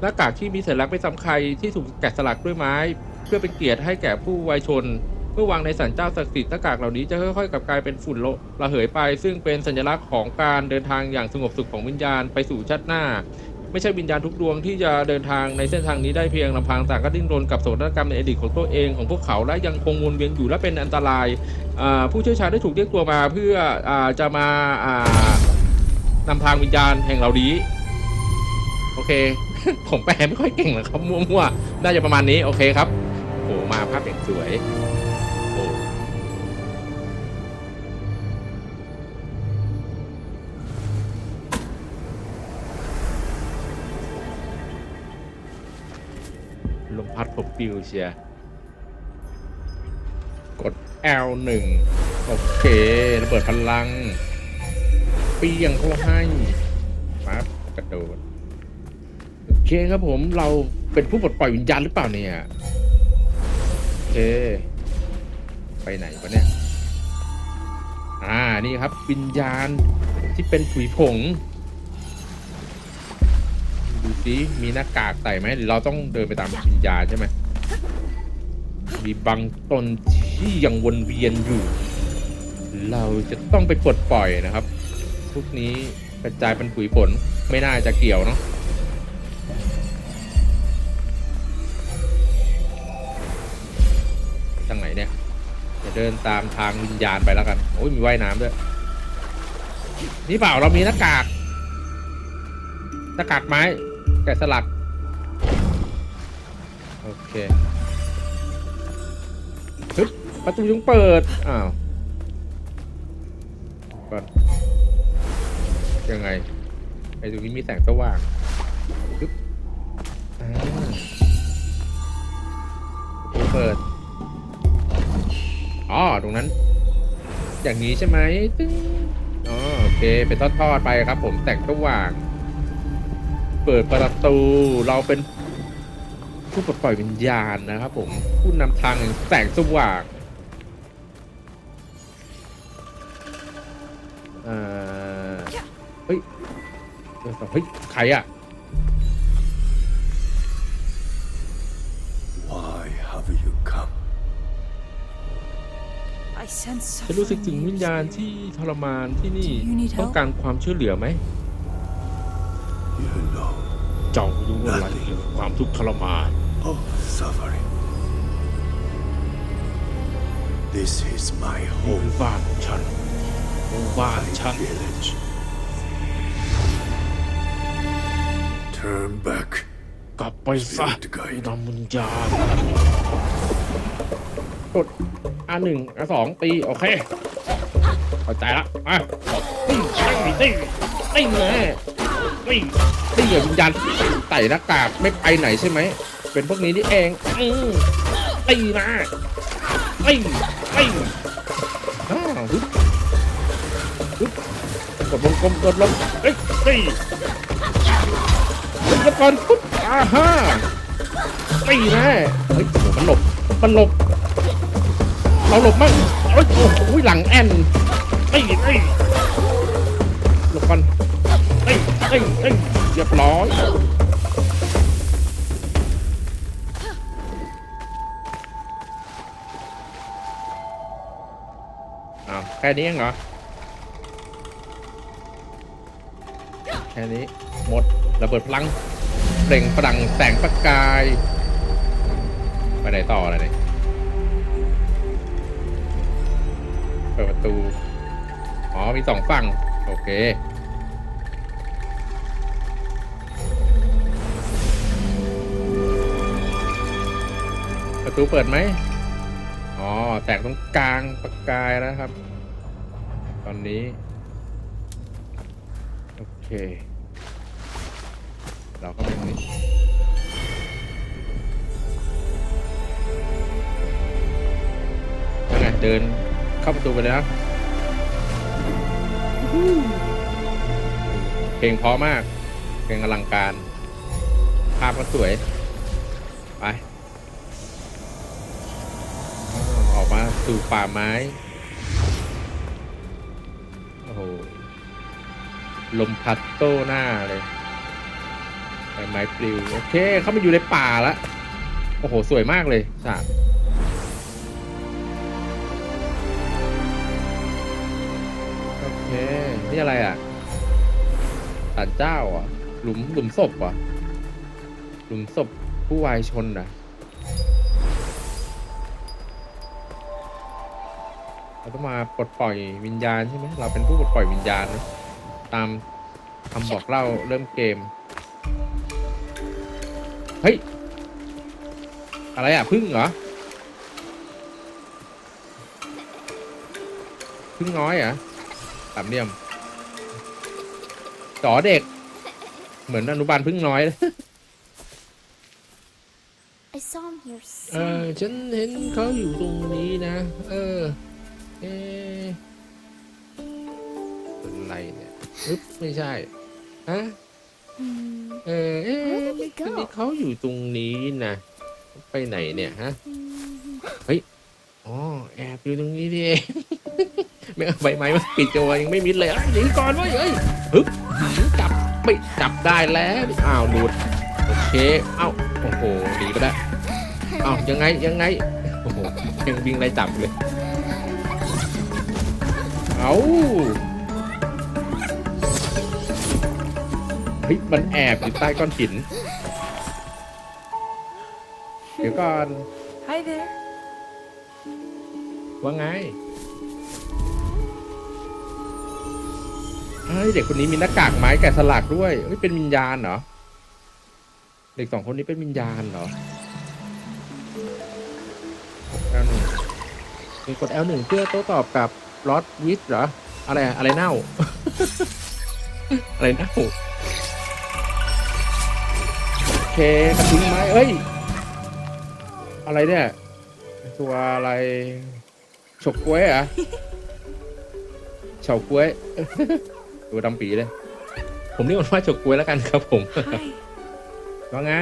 หน้ากากที่มีสัญลักษณ์ไม่ซ้ำใครที่ถูกแกะสลักด้วยไม้ เพื่อเป็นเกียรติให้แก่ผู้วายชน เมื่อวางในศาลเจ้าศักดิ์สิทธิ์หน้ากากเหล่านี้จะค่อยๆกลับกลายเป็นฝุ่นละระเหยไป ซึ่งเป็นสัญลักษณ์ของการเดินทางอย่างสงบสุขของวิญญาณไปสู่ชาติหน้า ไม่ใช่วิญญาณทุกดวงที่จะเดินทางในเส้นทางนี้ได้เพียงลำพังต่างก็ดิ้นรนกับโศกนาฏกรรมในอดีตของตัวเองของพวกเขาและยังคงวนเวียนอยู่และเป็นอันตรายผู้เชี่ยวชาญได้ถูกเรียกตัวมาเพื่ออจะมาานำทางวิญญาณแห่งเหล่านี้โอเค ผมแปลไม่ค่อยเก่งหรอกครับมั่วๆน่าจะประมาณนี้โอเคครับโอ้มาภาพอย่างสวยโอ้ลมพัดผมปิวเชียกด L1 โอเคระเบิดพลังเปียงเขาให้ปั๊บกระโดด เคครับผมเราเป็นผู้ปลดปล่อยวิญญาณหรือเปล่าเนี่ยโอเค ไปไหนวะเนี่ย อ่านี่ครับวิญญาณที่เป็นผุยผง ดูสิมีหน้ากากใส่ไหมหรือเราต้องเดินไปตามวิญญาณใช่ไหมมีบางตนที่ยังวนเวียนอยู่ เราจะต้องไปปลดปล่อยนะครับ พวกนี้กระจายเป็นผุยผลไม่น่าจะเกี่ยวเนาะ จะเดินตามทางวิญญาณไปแล้วกันโอ้ยมีว่ายน้ำด้วยนี่เปล่าเรามีหน้ากากหน้ากากไม้แกะสลักโอเคฮึบประตูยังเปิดอ้าวก่อนยังไงไอ้ตรงนี้มีแสงสว่างฮึบอ่าประตูเปิด อ๋อตรงนั้น อย่างนี้ใช่ไหมตึ้งอ๋อโอเค เป็นทอดๆไปครับ ผมแต่งสว่าง เปิดประตูเราเป็นผู้ปลดปล่อยวิญญาณนะครับ ผมผู้นำทางแห่งแสงสว่างเอ่อเฮ้ยเดี๋ยวก่อนเฮ้ย ใครอะ ฉันรู้สึกถึงวิญญาณที่ทรมานที่นี่ Do you need help? ต้องการความช่วยเหลือไหม You know เจ้ารู้อะไรเกี่ยวกับความทุกข์ทรมาน of suffering. This is my หมู่ home, บ้านของฉันหมู่บ้านฉัน village. Turn back. กลับไปซะ Spirit guide นำวิญญาณ กด R1 R2 ตีโอเคเข้าใจละมาตีตีตีตีแน่ตีตีอย่าวิญญาณไต่หน้ากากไม่ไปไหนใช่ไหมเป็นพวกนี้นี่เองอตีนะตีตีอ้าวฮึบฮึบกดวงกลมกดลงเอ้ยตีตีก่อนปุ๊บอ่าฮะตีแน่เฮ้ยโหมันหลบมันหลบ เราหลบมั่งเอ้ยโอ้โหหลังแอนเอ้ยเอ้ยหลบก่อนเอ้ยเอ้ยเอ้ยเรียบร้อยอ้าวแค่นี้เองเหรอ แค่นี้หมดระเบิดพลังเปล่งปรังแสงประกาย ไปไหนต่ออะไรเนี่ย ปิดประตู อ๋อ มีสองฝั่ง โอเค ประตูเปิดไหม อ๋อ แตกตรงกลางประกายแล้วครับ ตอนนี้ โอเค เราก็ไปตรงนี้เดิน เข้าประตูไปเลยนะเพลงเพราะมาก เพลงอลังการ ภาพก็สวย ไป ออกมาสู่ป่าไม้ โอ้โห ลมพัดโต้หน้าเลยใบไม้ปลิว โอเค เข้ามาอยู่ในป่าแล้วโอ้โห สวยมากเลยฉาก เคนี่อะไรอะศาลเจ้าอะ หลุมหลุมศพอะ หลุมศพผู้วายชนอะเราต้องมาปลดปล่อยวิญญาณใช่ไหมเราเป็นผู้ปลดปล่อยวิญญาณนะตามคำบอกเล่าเริ่มเกม เฮ้ย อะไรอะพึ่งเหรอพึ่งน้อยอะ สามเหลี่ยมจอเด็ก เหมือนอนุบาลพึ่งน้อยเลย I saw him here เออฉันเห็นเขาอยู่ตรงนี้นะ เออ เอ๊ะเป็นไรเนี่ยอึ๊บไม่ใช่ฮะ Hmm. เออเอ๊ะ Where did he go? คนนี้เขาอยู่ตรงนี้นะไปไหนเนี่ยฮะ Hmm. อ๋อแอบอยู่ตรงนี้ดิเอง ไม่เอาใบไม้มาปิดตัวยังไม่มิดเลยเอ้ยหนีก่อนเว้ยเอ้ยฮึบจับไปจับได้แล้วอ้าวหลุดโอเคเอ้าโอ้โหหนีไปแล้วเอ้ายังไงยังไงโอ้โหยังวิ่งไล่จับเลยเอาเฮ้ยมันแอบอยู่ใต้ก้อนหินเดี๋ยวก่อน Hi there. ว่าไง เฮ้ยเด็กคนนี้มีหน้ากากไม้แกะสลักด้วยเฮ้ยเป็นวิญญาณเหรอ เด็กสองคนนี้เป็นวิญญาณเหรอ L1 มีกด L1 เพื่อโต้ตอบกับลอตวิสเหรอ อะไรอะอะไรเน่า อะไรเน่าโอเคกระทิ้งไม้เอ้ย อะไรเนี่ย ตัวอะไรฉกกล้วยเหรอะเฉากล้วย ตัวดำปีเลย ผมเรียกมันว่าฉกกล้วยแล้วกันครับผม Hi. ว่าไง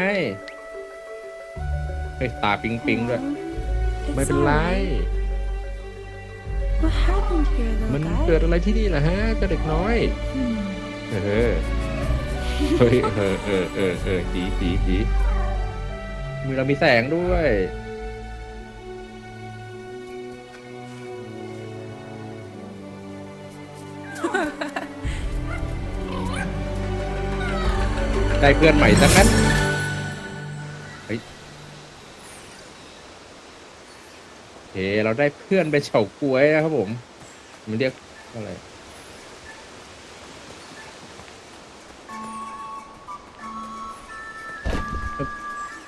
เฮ้ยตาปิงปิงด้วย It's ไม่เป็นไร alright. What happened here, little มัน guy? เกิดอะไรที่นี่ล่ะฮะเจ้าเด็กน้อย Hmm. เออ เฮ้ยเออเออเออเออดีดีดีมือเรามีแสงด้วย ได้เพื่อนใหม่สักนั้นเฮ้ยโอเคเราได้เพื่อนไปเฉาก้วยนะครับผม มันเรียกอะไร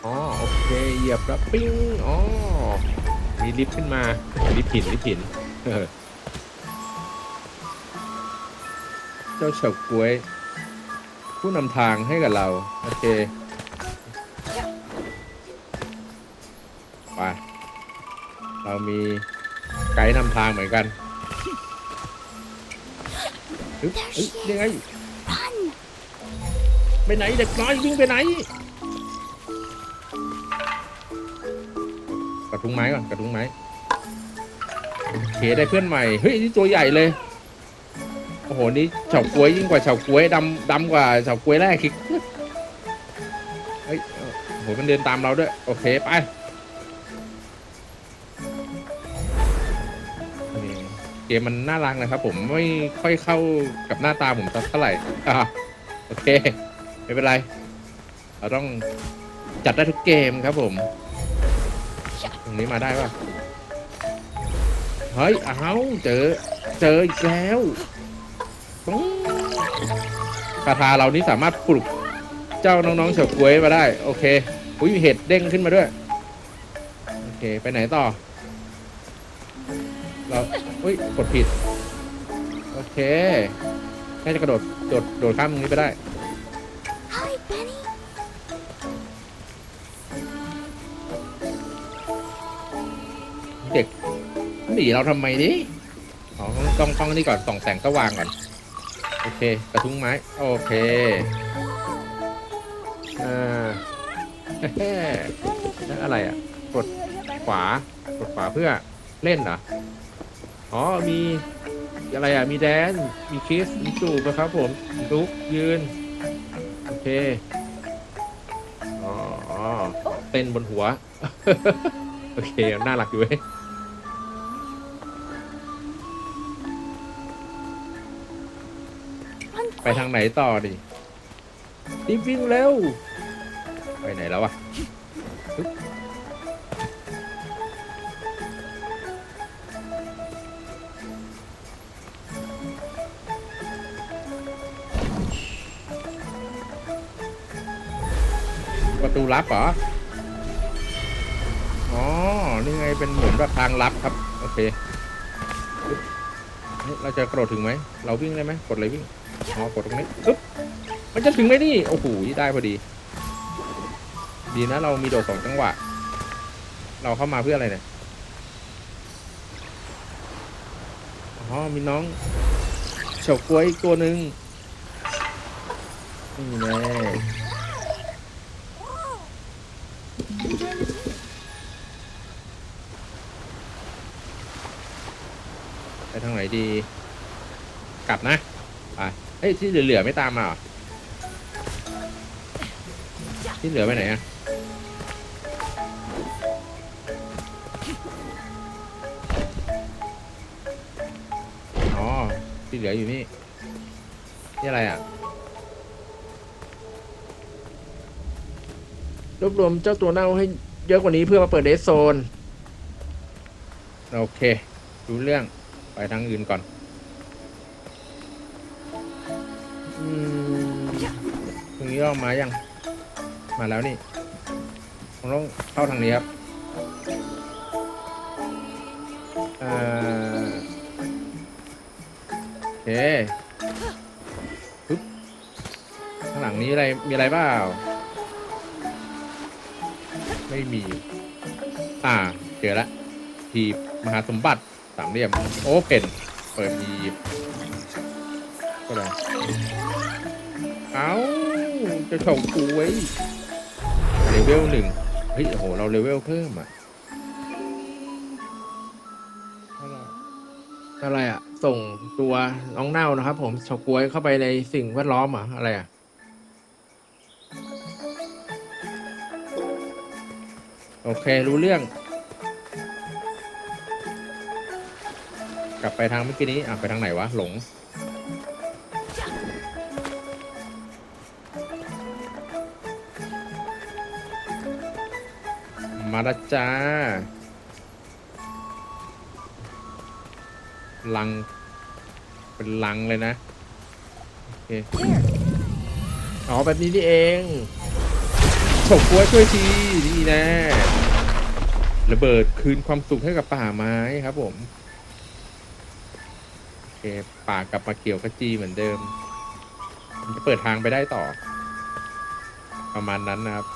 อ๋อโอเคเหยียบแล้วปิ้งอ๋อมีลิฟต์ขึ้นมาลิฟต์หินลิฟต์หินเจ้าเฉาก้วย ผู้นำทางให้กับเรา โอเค ไป เรามีไกด์นำทางเหมือนกันเฮ้ยเฮ้ยยังไงไปไหนเด็กน้อยวิ่งไปไหนกระทุ้งไม้ก่อนกระทุ้งไม้โอเคได้เพื่อนใหม่ เฮ้ยนี่ตัวใหญ่เลย โห นี่เฉาก้วยยิ่งกว่าเฉาก้วยดำดำกว่าเฉาก้วยแรกอีกเฮ้ยโอ้โหมันเดินตามเราด้วย โอเค ไปนี่เกมมันน่ารักนะครับ ผมไม่ค่อยเข้ากับหน้าตาผมสักเท่าไหร่อะโอเค ไม่เป็นไร เราต้องจัดได้ทุกเกมครับผม ตรงนี้มาได้ปะเฮ้ย เอาเจอ เจออีกแล้ว ปึ้งคาถาเรานี่สามารถปลุกเจ้าน้องๆเฉาก๊วยมาได้ โอเคอุ้ยเห็ดเด้งขึ้นมาด้วย โอเค ไปไหนต่อ เราอุ้ยกดผิด โอเคแค่จะกระโดดโดดโดดข้ามตรงนี้ไปได้ Hi, Penny! เด็กหนีเราทำไมดิอ๋อต้องต้องต้องนี่ก่อนส่องแสงสว่างก่อน โอเค กระทุ้งไม้ โอเค อ่าเฮ้แล้วอะไรอะ กดขวา กดขวาเพื่อเล่นเหรอ อ๋อ มีอะไรอะ มีแดน มีคิส มีจูบนะครับผม ลุก ยืน โอเค อ๋อ เต้นบนหัว โอเค น่ารักอยู่เว้ย ไปทางไหนต่อดิรีบวิ่งเร็ว ไปไหนแล้ววะปึ๊บประตูลับเหรอ อ๋อ นี่ไงเป็นเหมือนแบบทางลับครับ โอเค เราจะกระโดดถึงไหม เราวิ่งได้ไหม กดเลยวิ่ง อ๋อกดตรงนี้ปึ๊บมันจะถึงไหมนี่ โอ้โหได้พอดี ดีนะเรามีโดดสองจังหวะ เราเข้ามาเพื่ออะไรเนี่ย อ๋อ มีน้องเฉาก๊วยอีกตัวหนึ่งนี่แน่ไปทางไหนดี กลับนะ เฮ้ยที่เหลือๆไม่ตามมาเหรอที่เหลือไปไหนอะอ๋อที่เหลืออยู่นี่นี่อะไรอะ รวบรวมเจ้าตัวเน่าให้เยอะกว่านี้เพื่อมาเปิดเดสโซน โอเค รู้เรื่องไปทางอื่นก่อน อืมตรงนี้เรามายัง มาแล้วนี่ผมต้องเข้าทางนี้ครับเอ่อโอเคปึ๊บข้างหลังนี้อะไร มีอะไรเปล่าไม่มี อ่า เจอละทีมหาสมบัติสามเหลี่ยม โอเพนเปิดที เอ้าจะฉกกูไว้เลเวลหนึ่งเฮ้ยโอ้โหเราเลเวลเพิ่มอะอะไรอะ ส่งตัวน้องเน่านะครับ ผมเฉากวยเข้าไปในสิ่งแวดล้อมอะอะไรอะโอเค รู้เรื่อง กลับไปทางเมื่อกี้นี้อะไปทางไหนวะ หลง มาละจ้า ลัง เป็นลังเลยนะ โอเค อ๋อ แบบนี้นี่เองฉกกล้วยช่วยทีนี่แน่ระเบิดคืนความสุขให้กับป่าไม้ครับผม โอเค ป่ากลับมาเกี่ยวกระจีเหมือนเดิม มันจะเปิดทางไปได้ต่อ ประมาณนั้นนะครับ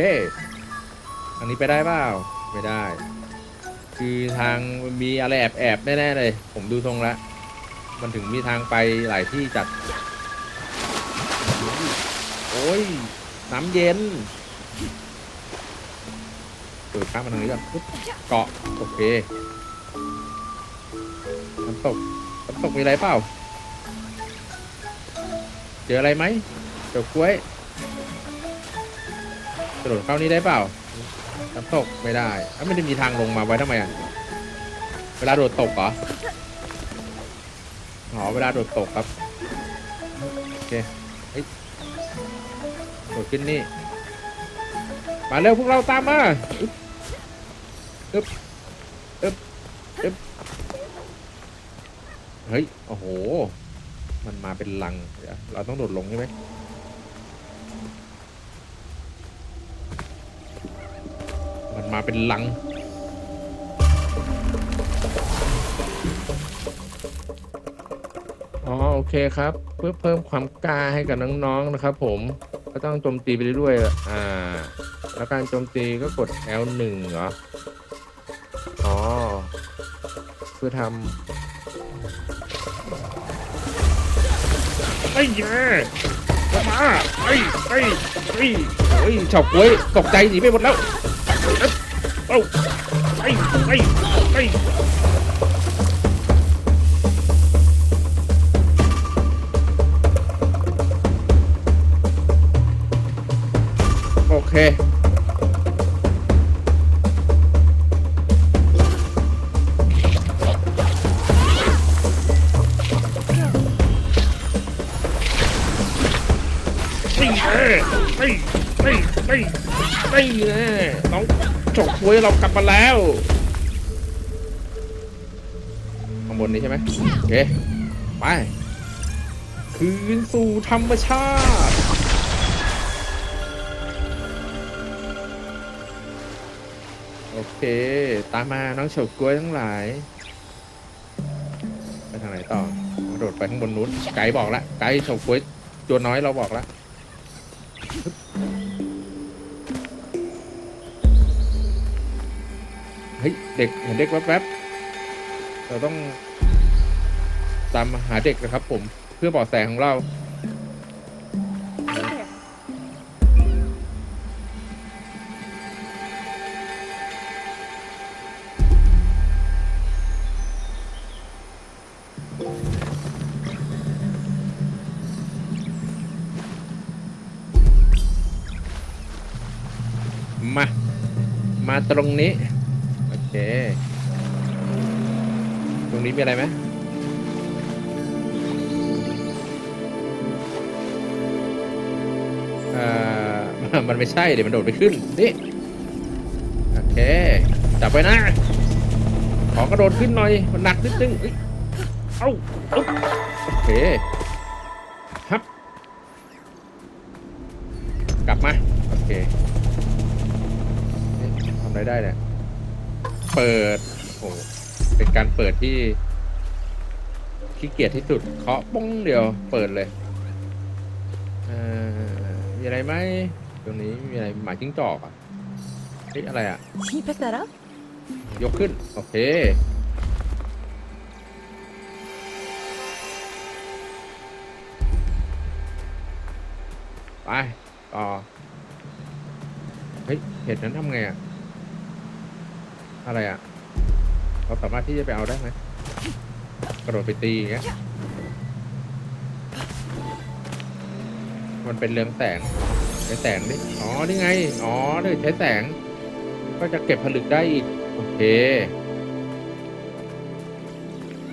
อเคอันนี้ไปได้เปล่าไม่ได้ คือทางมันมีอะไรแอบแอบๆแน่ๆเลย ผมดูทรงแล้วมันถึงมีทางไปหลายที่จัด โอ้ยน้ำเย็นเปิดข้ามมาทางนี้ก่อนปุ๊บเกาะโอเคน้ำตกน้ำตกมีอะไรเปล่า เจออะไรไหมเจอกล้วย กระโดดเข้านี้ได้เปล่าน้ำตกไม่ได้แล้วไม่ได้มีทางลงมาไว้ทำไมอะ เวลาโดดตกเหรออ๋อเวลาโดดตกครับ โอเคเฮ้ยโดดขึ้นนี่ มาเร็วพวกเราตามมาอึ๊บอึ๊บอึ๊บเฮ้ย โอ้โห มันมาเป็นลังเดี๋ยวเราต้องโดดลงใช่ไหม มาเป็นลัง อ๋อโอเคครับ เพื่อเพิ่มความกล้าให้กับน้องๆนะครับผมก็ต้องโจมตีไปเรื่อยๆ อ่า แล้วการโจมตีก็กด L1 เหรอ อ๋อ เพื่อทำไอ้แย่มาไอ้ไอ้ไอ้เฮ้ยเฉาก้วยตกใจหนีไปหมดแล้ว Đâu Đây Đây Đây Ok. Đây nè đây đây đây đây nè đúng ไม่ไม่แน่น้องจกไว้เรากลับมาแล้วข้างบนนี้ใช่ไหมโอเคไปคืนสู่ธรรมชาติโอเค ตามมาน้องเฉาก้วยทั้งหลาย ไปทางไหนต่อกระโดดไปข้างบนนู้นไกด์บอกแล้วไกด์เฉาก้วยตัวน้อยเราบอกแล้ว เฮ้ยเด็กเห็นเด็กแวบๆเราต้องตามหาเด็กนะครับ ผมเพื่อเบาะแสของเรา มา มาตรงนี้ รงนี้มีอะไรไหมเอ่อ มันไม่ใช่เดี๋ยวมันโดดไปขึ้น นี่ โอเค จับไปนะ ขอกระโดดขึ้นหน่อย มันหนักนิดนึงเอ้ยเอ้าเอ้าโอเคฮับ กลับมา โอเคทำอะไรได้เนี่ย เปิด โอ้ เป็นการเปิดที่ขี้เกียจที่สุดเคาะป้องเดียว เปิดเลยเอ่อมีอะไรไหมตรงนี้มีอะไรหมาจิ้งจอกอะเฮ้ยอะไรอะ Can you pick that up? ยกขึ้น โอเค ไป ต่อ เฮ้ยเห็ดนั้นทำไงอะ อะไรอะ เราสามารถที่จะไปเอาได้ไหมกระโดดไปตีอย่างเงี้ย มันเป็นเรืองแสงใช้แสงดิ อ๋อ นี่ไง อ๋อเดี๋ยใช้แสง ก็จะเก็บผลึกได้อีก โอเค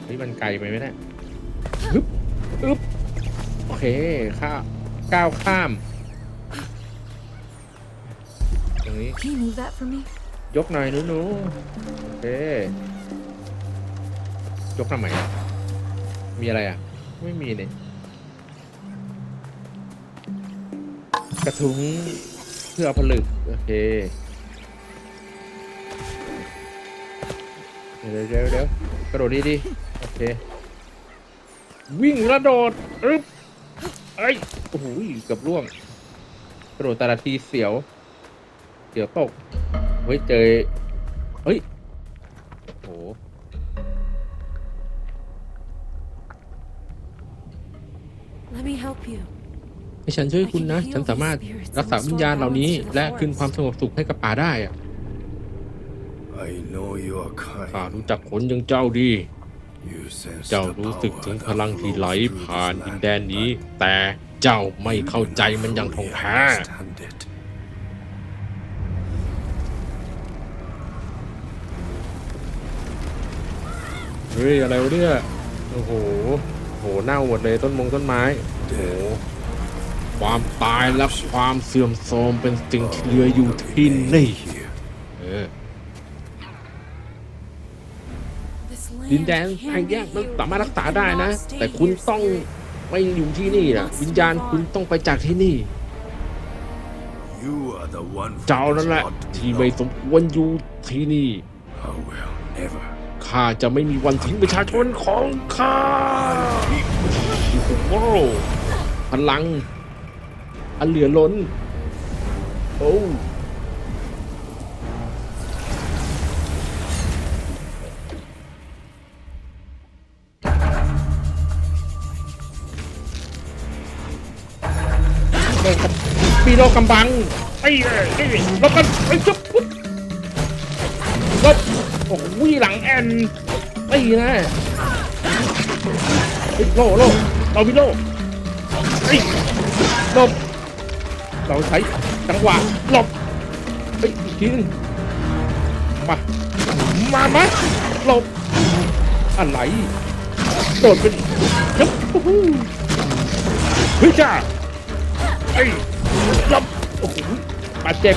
นี่มันไกลไปไหมเนี่ยฮึบอึบโอเค ข้าก้าวข้ามตรงนี้ Can you move that for me? ยกหน่อยหนูหนูโอเค ยกทำไม มีอะไรอะ ไม่มีเนี่ยกระทุ้งเพื่อเอาผลึก โอเค เดี๋ยวเดี๋ยวเดี๋ยวกระโดดดีดีๆโอเค วิ่งกระโดดอึ๊บเอ้ย โอ้โหเกือบร่วง กระโดดแต่ละทีเสียว เสียวตก เฮ้ยเจอเฮ้ยโอ้โห Let me help you. ให้ฉันช่วยคุณนะ ฉันสามารถรักษาวิญญาณเหล่านี้ และคืนความสงบสุขให้กับป่าได้อะ I know your ข้า kind. รู้จักคนอย่างเจ้าดี You sense เจ้า the รู้สึก power ถึง that พลังที่ไหล flows through ผ่าน this ดิน land. แดนนี้ แต่เจ้าไม่เข้าใจมันอย่างท่องแท้ เฮ้ยอะไรวะเนี่ยโอ้โหโอ้โหเน่าหมดเลยต้นมงต้นไม้โอ้โหความตายและความเสื่อมโทรมเป็นสิ่งที่เหลืออยู่ที่นี่ Here. เออ This ดินแดน land ไอ้ can เนี้ย be มัน healed. สามารถรักษา You ได้นะ cannot stay แต่คุณ here ต้อง safe. ไม่อยู่ที่นี่นะวิญญาณคุณต้องไปจากที่นี่ You are the one who เจ้านั่น does แหละ not ที่ไม่ belong. สมควรอยู่ที่นี่ I will never. ข้าจะไม่มีวันทิ้งประชาชนของข้าโอ้โพลัง อันเหลือล้น โอ้ปีโลกำบังไอ้เอ้ยไอ้ยลบกันไอ้จุ๊บ โอ้โหหลังแอนไอ้นะโลโลเราวิโลไอ้หลบเราใช้จังหวะหลบเฮ้ยอีกทีนึงมามามาหลบอะไรโดดเป็นยับฮู้ฮู้เฮ้ยจ้าไอ้หลบโอ้โหบาดเจ็บ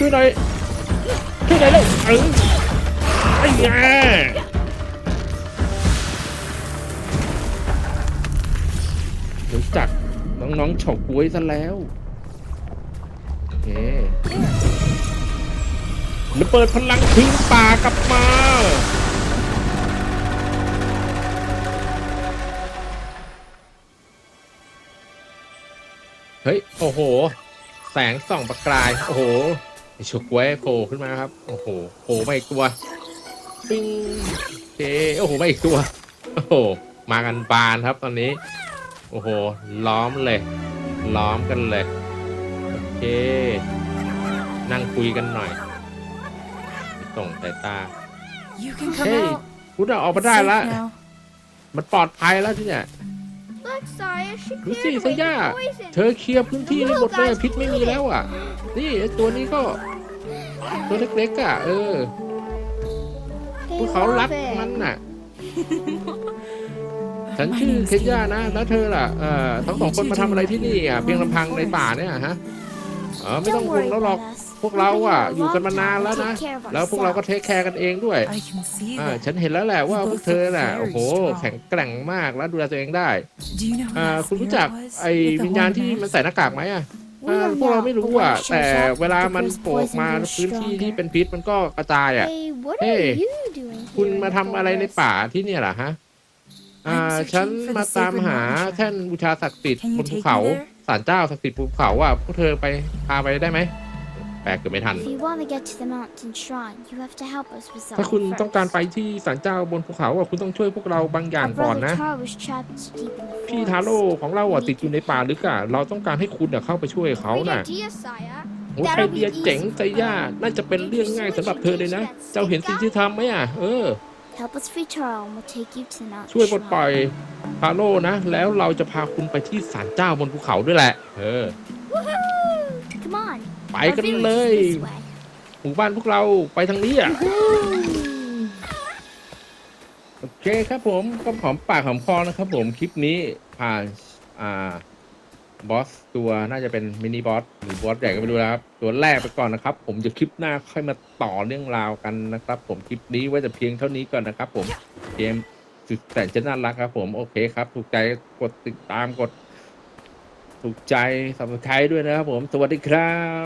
ช่วยหน่อยช่วยหน่อยแล้วเออไอ้ยารู้จักน้องๆเฉาก๊วยซะแล้วโอเคระเบิดพลังทิ้งป่ากลับมาเฮ้ย โอ้โห แสงส่องประกาย โอ้โห ฉุกไว้โผล่ขึ้นมาครับ โอ้โหโผล่มาอีกตัวปิ้งโอเคโอ้โหมาอีกตัว โอ้โห มากันบานครับตอนนี้ โอ้โห ล้อมเลย ล้อมกันเลย โอเค นั่งคุยกันหน่อยส่งสายตา You can come Hey. out. คุณเอาออกมาได้ Safe ละ now. มันปลอดภัยแล้วที่เนี่ย Look, Saya, she ดู cleared สิ away สย่า the poison. เธอเคลียร์พื้นที่ได้หมดเลยพิษไม่มีแล้วอะ นี่ไอ้ตัวนี้ก็ ตัวเล็กๆอะ เออ They พวกเขารัก love it. มันน่ะ ฉันชื่อเคนย่านะ แล้วเธอล่ะ เอ่อทั้งสองคนมาทำอะไรที่นี่อะเพียงลำพังในป่าเนี่ยฮะ เออไม่ต้อง Don't ห่วง worry แล้วหรอก about us. พวกเราอะ We've been อยู่ here a กันมา long นาน time. แล้ว We'll นะ take care of แล้วพวกเราก็ ourselves. เทคแคร์กันเองด้วย I can see อ่า that. ฉันเห็นแล้วแหละว่า You พว both กเธอน่ะ look โอ้ very โห strong. แข็งแกร่งมากแล้วดูแลตัวเองได้ Do you know who อ่า that คุณรู้ spirit จัก was ไอ้ with the วิญญาณ horned ที่ mask? มันใส่หน้ากากไหมอะ We อ่า don't พวกเรา know, ไม่ but รู้ when อะ it แต่ shows up, เวลา the มัน gross โผล่ออกมา poison grows พื้นที่ที่ stronger. เป็นพิษมันก็กระจายอะ Hey, what Hey, are you doing คุณ here in มา the ทำอะไรใน forest? ป่าที่เนี่ยเหรอฮะอ่า I'm ฉัน searching for the มาตาม sacred หา mountain แท่นบูชาศักดิ์สิทธิ์ Can you บนภู take เขา me there? ศาลเจ้าศักดิ์สิทธิ์บนภูเขาอะพวกเธอไปพาไปได้ไหมแป ลกเกิดไม่ทัน If you want to get to the mountain shrine, you have to help us with ถ้า something คุณต้องการ first. ไปที่ศาลเจ้าบนภูเขาอะคุณต้องช่วยพวกเราบางอย่าง Our ก่อน brother นะ Taro was trapped deep in the พี่ forest. ทาโร่ของเราอะติดอยู่ในป่าลึกอะเราต้องการให้คุณอะเข้าไปช่วยเขา Great น่ะ idea, Saya. โอ้ไอเดียเจ๋งไซย่าน่าจะเป็นเรื่องง่ายสำหรับเธอเลยนะ เจ้าเห็นสิ่งที่ทำไหมอะ เออ Help us free Taro and we'll take you to the mountain ช่วยปลดปล่อย shrine. พาโลนะ แล้วเราจะพาคุณไปที่ศาลเจ้าบนภูเขาด้วยแหละ เออ Woohoo! Come on. ไป Our กัน village เล is ย this way. หมู่บ้านพวกเราไปทางนี้อะโอเคครับผมก็หอมปากหอมคอนะครับผมคลิปนี้ผ่านอ่าบอสตัวน่าจะเป็นมินิบอสหรือบอสใหญ่ก็ไม่รู้นะครับ ตัวแรกไปก่อนนะครับ ผมจะคลิปหน้าค่อยมาต่อเรื่องราวกันนะครับ ผมคลิปนี้ไว้แต่เพียงเท่านี้ก่อนนะครับ ผมเกมสุดแต่จะน่ารักครับ ผมโอเคครับ ถูกใจกดติดตามกด ถูกใจสับสไครด้วยนะครับผม สวัสดีครับ